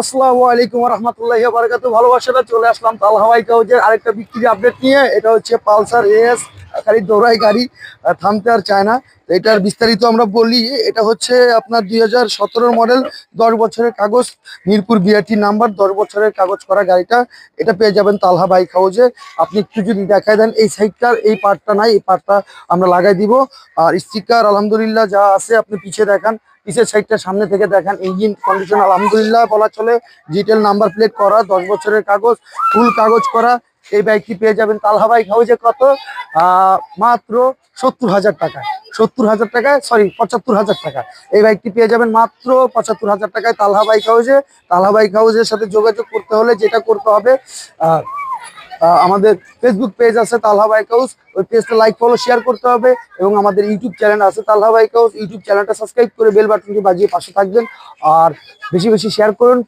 আসসালামু আলাইকুম রহমতুল্লাহ বারকাত ভালোবাসাটা চলে আসলাম তালহাওয়াই কাউজের আরেকটা বিক্রি আপডেট নিয়ে। এটা হচ্ছে পালসার এস গাড়ি, দৌড়াই গাড়ি থামতে আর চায় না। এটার বিস্তারিত আমরা বলি, এটা হচ্ছে আপনার দুই হাজার মডেল দশ বছরের কাগজ, মিরপুর বিআরটি নাম্বার দশ বছরের কাগজ করা গাড়িটা। এটা পেয়ে যাবেন তালহা বাইক হাউজে আপনি একটু যদি দেখায় দেন, এই সাইডটার, এই পার্টটা নাই, এই পার্টটা আমরা লাগাই দিব। আর স্টিকার আলহামদুলিল্লাহ, যা আছে আপনি পিছিয়ে দেখান। পিছের সাইডটা সামনে থেকে দেখান ইঞ্জিন কন্ডিশন আলহামদুলিল্লাহ বলা চলে। ডিটেল নাম্বার প্লেট করা, দশ বছরের কাগজ ফুল কাগজ করা। এই বাইকটি পেয়ে যাবেন তালহা বাইক হাউজে কত? মাত্র সত্তর হাজার টাকা। সত্তর হাজার টাকায় সরি পঁচাত্তর হাজার টাকা। এই বাইকটি পেয়ে যাবেন মাত্র পঁচাত্তর হাজার টাকায় তালহা বাইক হাউজে। তালহা বাইক হাউজের সাথে যোগাযোগ করতে হলে যেটা করতে হবে আমাদের ফেসবুক পেজ আছে তালহা বাইক হাউস। ওই পেজটা লাইক ফলো শেয়ার করতে হবে এবং আমাদের ইউটিউব চ্যানেল আছে তালহা বাইক হাউস। ইউটিউব চ্যানেলটা সাবস্ক্রাইব করে বেল বাটনটি বাজিয়ে পাশে থাকবেন। আর বেশি বেশি শেয়ার করুন